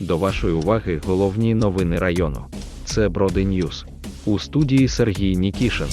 До вашої уваги головні новини району. Це Броди Ньюз. У студії Сергій Нікішин.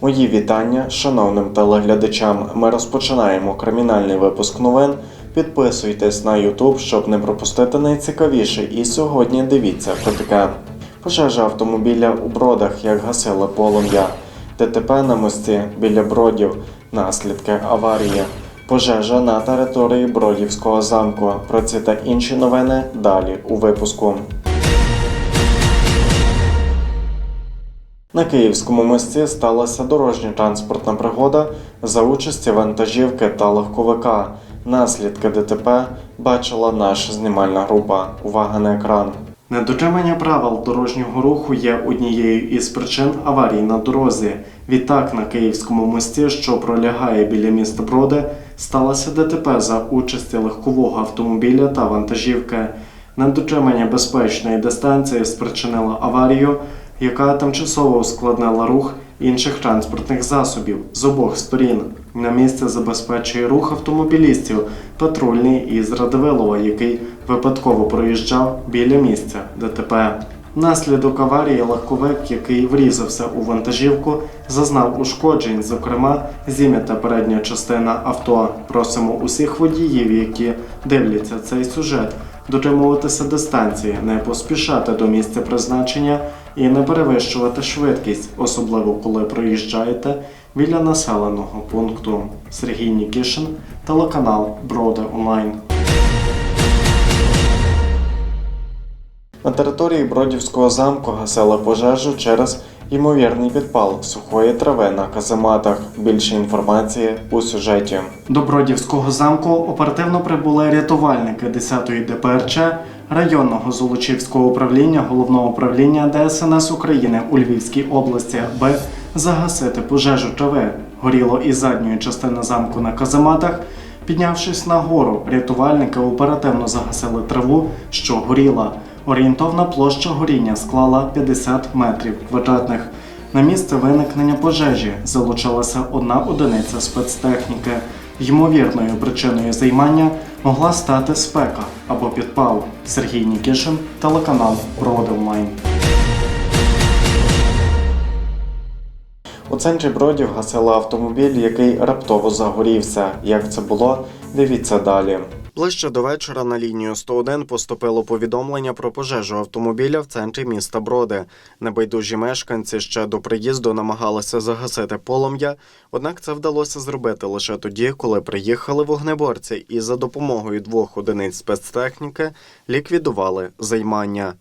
Мої вітання шановним телеглядачам. Ми розпочинаємо кримінальний випуск новин. Підписуйтесь на YouTube, щоб не пропустити найцікавіше. І сьогодні дивіться про таке. Пожежа автомобіля у бродах, як гасили полум'я. ДТП на мості біля бродів. Наслідки аварії. Пожежа на території Бродівського замку. Про ці та інші новини далі у випуску. На Київському мості сталася дорожньо-транспортна пригода за участі вантажівки та легковика. Наслідки ДТП бачила наша знімальна група. Увага на екран. Недотримання правил дорожнього руху є однією із причин аварій на дорозі. Відтак на Київському мості, що пролягає біля міста Броди, сталося ДТП за участі легкового автомобіля та вантажівки. Недотримання безпечної дистанції спричинило аварію, яка тимчасово ускладнила рух інших транспортних засобів з обох сторін. На місце забезпечує рух автомобілістів патрульний із Радивилова, який випадково проїжджав біля місця ДТП. Внаслідок аварії легковик, який врізався у вантажівку, зазнав ушкоджень, зокрема, зім'ята передня частина авто. Просимо усіх водіїв, які дивляться цей сюжет, дотримуватися дистанції, не поспішати до місця призначення і не перевищувати швидкість, особливо коли проїжджаєте біля населеного пункту. Сергій Нікішин, телеканал Броди Онлайн. На території Бродівського замку гасили пожежу через ймовірний підпал сухої трави на казематах. Більше інформації у сюжеті. До Бродівського замку оперативно прибули рятувальники 10-ї ДПРЧ районного Золочівського управління головного управління ДСНС України у Львівській області, аби загасити пожежу трави. Горіло із задньої частини замку на казематах. Піднявшись на гору, рятувальники оперативно загасили траву, що горіла. Орієнтовна площа горіння склала 50 метрів квадратних. На місце виникнення пожежі залучилася одна одиниця спецтехніки. Ймовірною причиною займання могла стати спека або підпал. Сергій Нікішин, телеканал Бродилайн. У центрі Бродів гасили автомобіль, який раптово загорівся. Як це було? Дивіться далі. Ближче до вечора на лінію 101 поступило повідомлення про пожежу автомобіля в центрі міста Броди. Небайдужі мешканці ще до приїзду намагалися загасити полум'я, однак це вдалося зробити лише тоді, коли приїхали вогнеборці і за допомогою двох одиниць спецтехніки ліквідували займання.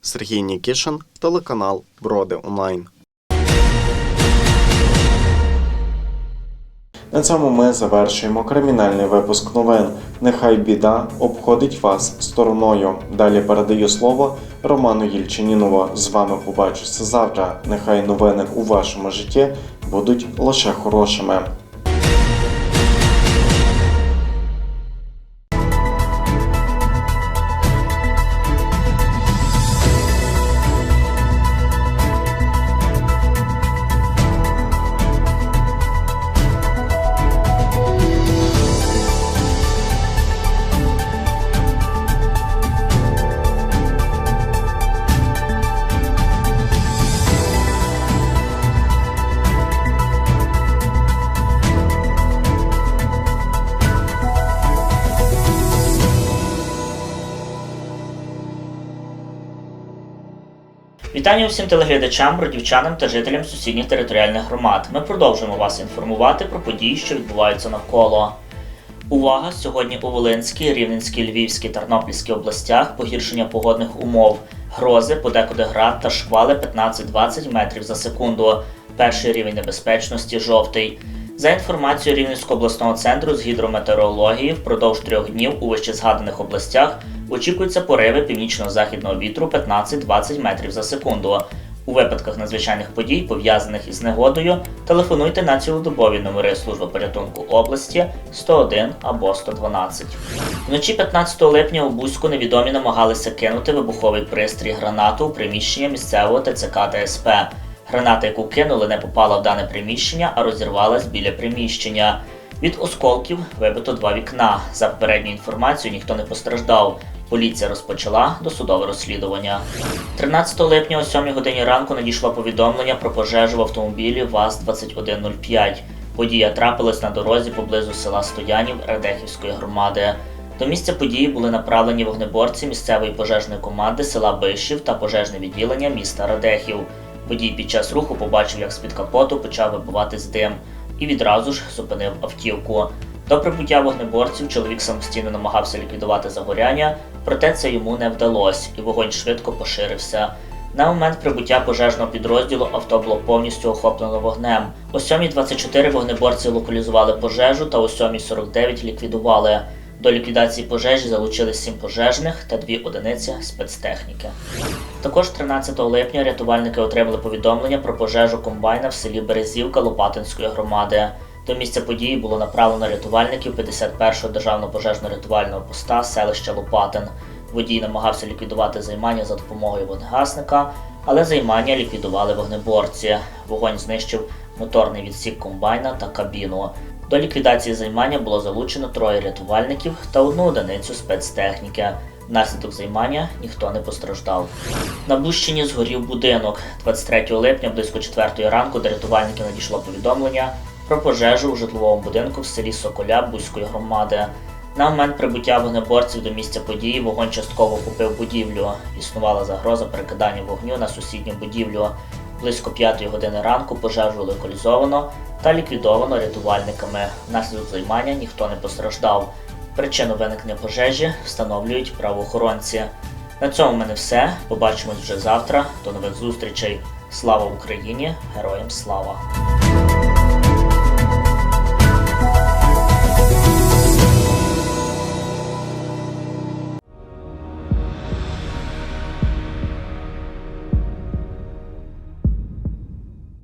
Сергій Нікішин, телеканал Броди Онлайн. На цьому ми завершуємо кримінальний випуск новин. Нехай біда обходить вас стороною. Далі передаю слово Роману Єльчинінову. З вами побачуся завтра. Нехай новини у вашому житті будуть лише хорошими. Вітання усім телеглядачам, бродівчанам та жителям сусідніх територіальних громад. Ми продовжуємо вас інформувати про події, що відбуваються навколо. Увага! Сьогодні у Волинській, Рівненській, Львівській, Тернопільській областях погіршення погодних умов. Грози, подекуди град та шквали 15-20 метрів за секунду. Перший рівень небезпечності жовтий. За інформацією Рівненського обласного центру з гідрометеорології, впродовж трьох днів у вищезгаданих областях очікуються пориви північно-західного вітру 15-20 метрів за секунду. У випадках надзвичайних подій, пов'язаних із негодою, телефонуйте на цілодобові номери служби порятунку області 101 або 112. Вночі 15 липня у Бузьку невідомі намагалися кинути вибуховий пристрій гранату у приміщення місцевого ТЦК та СП. Граната, яку кинули, не попала в дане приміщення, а розірвалась біля приміщення. Від осколків вибито два вікна. За попередньою інформацією, ніхто не постраждав. Поліція розпочала досудове розслідування. 13 липня о 7 годині ранку надійшло повідомлення про пожежу в автомобілі ВАЗ-2105. Подія трапилась на дорозі поблизу села Стоянів Радехівської громади. До місця події були направлені вогнеборці місцевої пожежної команди села Бишів та пожежне відділення міста Радехів. Водій під час руху побачив, як з-під капоту почав вибиватись дим, і відразу ж зупинив автівку. До прибуття вогнеборців чоловік самостійно намагався ліквідувати загоряння, проте це йому не вдалося, і вогонь швидко поширився. На момент прибуття пожежного підрозділу авто було повністю охоплено вогнем. О 7.24 вогнеборці локалізували пожежу та о 7.49 ліквідували. До ліквідації пожежі залучили 7 пожежних та 2 одиниці спецтехніки. Також 13 липня рятувальники отримали повідомлення про пожежу комбайна в селі Березівка Лопатинської громади. До місця події було направлено рятувальників 51-го державного пожежно-рятувального поста селища Лопатин. Водій намагався ліквідувати займання за допомогою вогнегасника, але займання ліквідували вогнеборці. Вогонь знищив моторний відсік комбайна та кабіну. До ліквідації займання було залучено троє рятувальників та одну одиницю спецтехніки. Внаслідок займання ніхто не постраждав. На Бущині згорів будинок. 23 липня близько 4 ранку до рятувальників надійшло повідомлення про пожежу у житловому будинку в селі Соколя Бузької громади. На момент прибуття вогнеборців до місця події вогонь частково охопив будівлю. Існувала загроза перекидання вогню на сусідню будівлю. Близько 5 години ранку пожежу локалізовано та ліквідовано рятувальниками. Внаслідок займання ніхто не постраждав. Причину виникнення пожежі встановлюють правоохоронці. На цьому в мене все. Побачимось вже завтра. До нових зустрічей. Слава Україні! Героям слава!